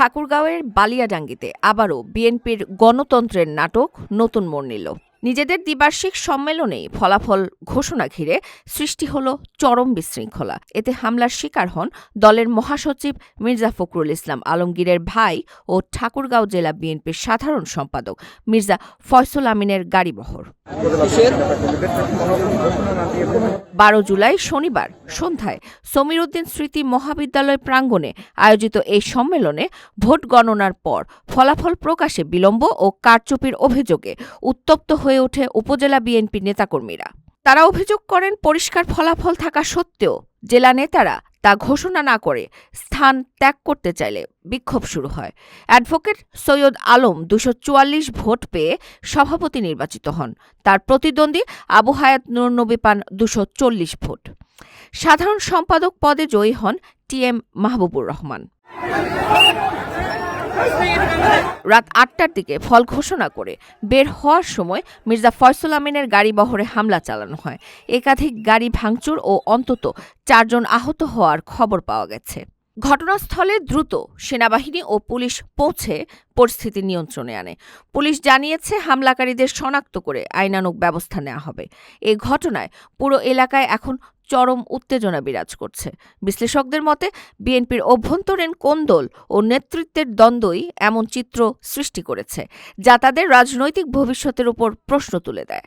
ঠাকুরগাঁওয়ের বালিয়াডাঙ্গিতে আবারও বিএনপির গণতন্ত্রের নাটক নতুন মোড় নিল। নিজেদের দ্বিবার্ষিক সম্মেলনে ফলাফল ঘোষণা ঘিরে সৃষ্টি হল চরম বিশৃঙ্খলা। এতে হামলার শিকার হন দলের মহাসচিব মির্জা ফখরুল ইসলাম আলমগীরের ভাই ও ঠাকুরগাঁও জেলা বিএনপির সাধারণ সম্পাদক মির্জা ফয়সল আমিনের গাড়িবহর বারো জুলাই শনিবার সন্ধ্যায় সমীরউদ্দিন স্মৃতি মহাবিদ্যালয় প্রাঙ্গণে আয়োজিত এই সম্মেলনে ভোট গণনার পর ফলাফল প্রকাশে বিলম্ব ও কারচুপির অভিযোগে উত্তপ্ত হয়ে ওঠে উপজেলা বিএনপি নেতাকর্মীরা। তারা অভিযোগ করেন, পরিষ্কার ফলাফল থাকা সত্ত্বেও জেলা নেতারা তা ঘোষণা না করে স্থান ত্যাগ করতে চাইলে বিক্ষোভ শুরু হয়। অ্যাডভোকেট সৈয়দ আলম দুশো চুয়াল্লিশ ভোট পেয়ে সভাপতি নির্বাচিত হন। তার প্রতিদ্বন্দ্বী আবু হায়াত নুরনবী পান দুশো চল্লিশ ভোট। সাধারণ সম্পাদক পদে জয়ী হন টি এম মাহবুবুর রহমান। রাত আটটার দিকে ফল ঘোষণা করে বের হওয়ার সময় মির্জা ফয়সুল আমিনের গাড়ি বহরে হামলা চালানো হয়। একাধিক গাড়ি ভাঙচুর ও অন্তত চারজন আহত হওয়ার খবর পাওয়া গেছে। ঘটনাস্থলে দ্রুত সেনাবাহিনী ও পুলিশ পৌঁছে পরিস্থিতি নিয়ন্ত্রণে আনে। পুলিশ জানিয়েছে, হামলাকারীদের শনাক্ত করে আইনানুগ ব্যবস্থা নেওয়া হবে। এ ঘটনায় পুরো এলাকায় এখন চরম উত্তেজনা বিরাজ করছে। বিশ্লেষকদের মতে, বিএনপির অভ্যন্তরীণ কোন্দল ও নেতৃত্বের দ্বন্দ্বই এমন চিত্র সৃষ্টি করেছে, যা তাদের রাজনৈতিক ভবিষ্যতের উপর প্রশ্ন তুলে দেয়।